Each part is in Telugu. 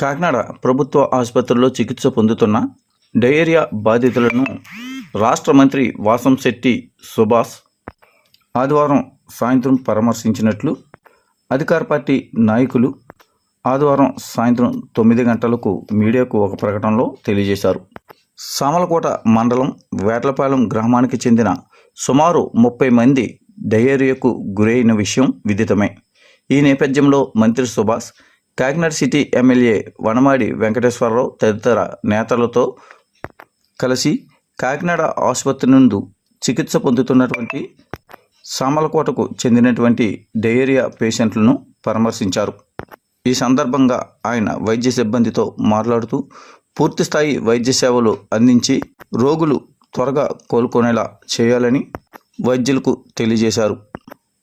కాకినాడ ప్రభుత్వ ఆసుపత్రిలో చికిత్స పొందుతున్న డయేరియా బాధితులను రాష్ట్ర మంత్రి వాసంశెట్టి సుభాష్ ఆదివారం సాయంత్రం పరామర్శించినట్లు అధికార పార్టీ నాయకులు ఆదివారం సాయంత్రం తొమ్మిది గంటలకు మీడియాకు ఒక ప్రకటనలో తెలియజేశారు. సామలకోట మండలం వేట్లపాలెం గ్రామానికి చెందిన సుమారు ముప్పై మంది డయేరియాకు గురైన విషయం విదితమే. ఈ నేపథ్యంలో మంత్రి సుభాష్ కాకినాడ సిటీ ఎమ్మెల్యే వనమాడి వెంకటేశ్వరరావు తదితర నేతలతో కలిసి కాకినాడ ఆసుపత్రి నుండి చికిత్స పొందుతున్నటువంటి సామలకోటకు చెందినటువంటి డయేరియా పేషెంట్లను పరామర్శించారు. ఈ సందర్భంగా ఆయన వైద్య సిబ్బందితో మాట్లాడుతూ పూర్తిస్థాయి వైద్య సేవలు అందించి రోగులు త్వరగా కోలుకునేలా చేయాలని వైద్యులకు తెలియజేశారు.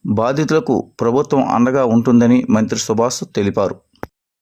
బాధితులకు ప్రభుత్వం అండగా ఉంటుందని మంత్రి సుభాష్ తెలిపారు.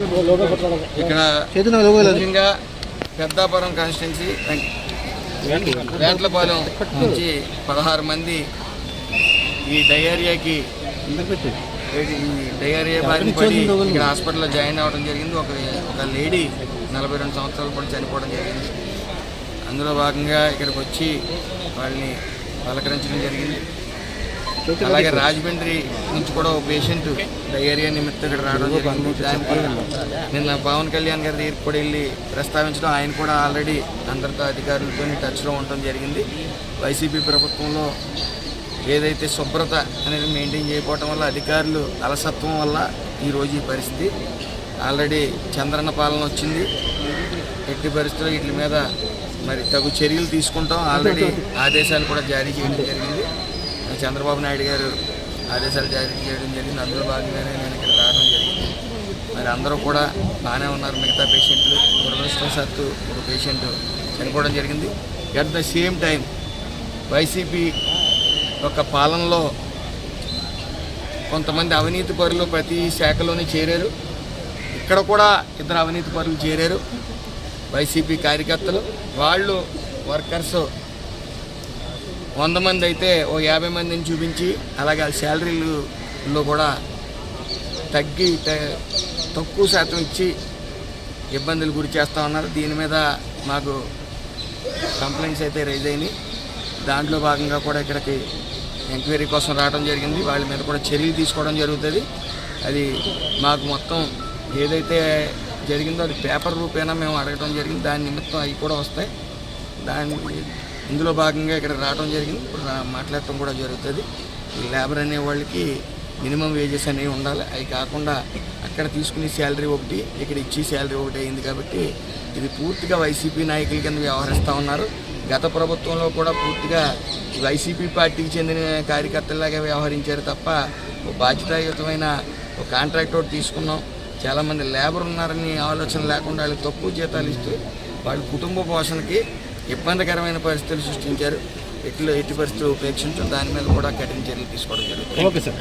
ఇక్కడ ముఖ్యంగా పెద్దాపురం కాన్స్టిట్యున్సీ వేంట్లపాలెం నుంచి పదహారు మంది ఈ డయేరియాకి ఈ డయేరియా బారిన పడి ఇక్కడ హాస్పిటల్లో జాయిన్ అవ్వడం జరిగింది. ఒక ఒక లేడీ నలభై రెండు సంవత్సరాల పాటు చనిపోవడం జరిగింది. అందులో భాగంగా ఇక్కడికి వచ్చి వాళ్ళని పలకరించడం జరిగింది. అలాగే రాజమండ్రి నుంచి కూడా ఒక పేషెంట్ డయేరియా నిమిత్తం ఇక్కడ రావడం నిన్న పవన్ కళ్యాణ్ గారి దగ్గరికి కూడా వెళ్ళి ప్రస్తావించడం ఆయన కూడా ఆల్రెడీ అందరితో అధికారులతో టచ్లో ఉండటం జరిగింది. వైసీపీ ప్రభుత్వంలో ఏదైతే శుభ్రత అనేది మెయింటైన్ చేయకపోవడం వల్ల అధికారులు అలసత్వం వల్ల ఈరోజు ఈ పరిస్థితి. ఆల్రెడీ చంద్రన్న పాలన వచ్చింది. ఎట్టి పరిస్థితుల్లో వీటి మీద మరి తగు చర్యలు తీసుకుంటాం. ఆల్రెడీ ఆదేశాలు కూడా జారీ చేయడం జరిగింది. చంద్రబాబు నాయుడు గారు ఆదేశాలు జారీ చేయడం జరిగింది. అందులో భాగంగానే నేను ఇక్కడ రావడం జరిగింది. మరి అందరూ కూడా బాగానే ఉన్నారు. మిగతా పేషెంట్లు దురదృష్టవశాత్తు ఒక పేషెంట్ చనిపోవడం జరిగింది. At the same time YCP యొక్క పాలనలో కొంతమంది అవినీతి పరులు ప్రతి శాఖలోని చేరారు. ఇక్కడ కూడా ఇద్దరు అవినీతి పరులు చేరారు. వైసీపీ కార్యకర్తలు వాళ్ళు వర్కర్స్ వంద మంది అయితే ఓ యాభై మందిని చూపించి అలాగే శాలరీలు కూడా తగ్గి తక్కువ శాతం ఇచ్చి ఇబ్బందులు గురి చేస్తూ ఉన్నారు. దీని మీద మాకు కంప్లైంట్స్ అయితే రైజ్ అయినాయి. దాంట్లో భాగంగా కూడా ఇక్కడికి ఎంక్వైరీ కోసం రావడం జరిగింది. వాళ్ళ మీద కూడా చర్యలు తీసుకోవడం జరుగుతుంది. అది మాకు మొత్తం ఏదైతే జరిగిందో అది పేపర్ రూపేనా మేము అడగడం జరిగింది. దాని నిమిత్తం అవి కూడా వస్తాయి. దాని ఇందులో భాగంగా ఇక్కడ రావడం జరిగింది. ఇప్పుడు మాట్లాడటం కూడా జరుగుతుంది. ఈ లేబర్ అనే వాళ్ళకి మినిమం వేజెస్ అనేవి ఉండాలి. అవి కాకుండా అక్కడ తీసుకునే శాలరీ ఒకటి ఇక్కడ ఇచ్చే శాలరీ ఒకటి అయింది కాబట్టి ఇది పూర్తిగా వైసీపీ నాయకుల కింద వ్యవహరిస్తూ ఉన్నారు. గత ప్రభుత్వంలో కూడా పూర్తిగా వైసీపీ పార్టీకి చెందిన కార్యకర్తలాగా వ్యవహరించారు తప్ప ఒక బాధ్యతాయుతమైన ఒక కాంట్రాక్ట్ ఒకటి తీసుకున్నాం. చాలామంది లేబర్ ఉన్నారని ఆలోచన లేకుండా వాళ్ళకి తక్కువ జీతాలు ఇస్తూ వాళ్ళ కుటుంబ పోషణకి ఇబ్బందికరమైన పరిస్థితులు సృష్టించారు. ఎట్లు ఎట్టి పరిస్థితులు ఉపేక్షించడం దాని మీద కూడా కఠిన చర్యలు తీసుకోవడం జరుగుతుంది. Okay sir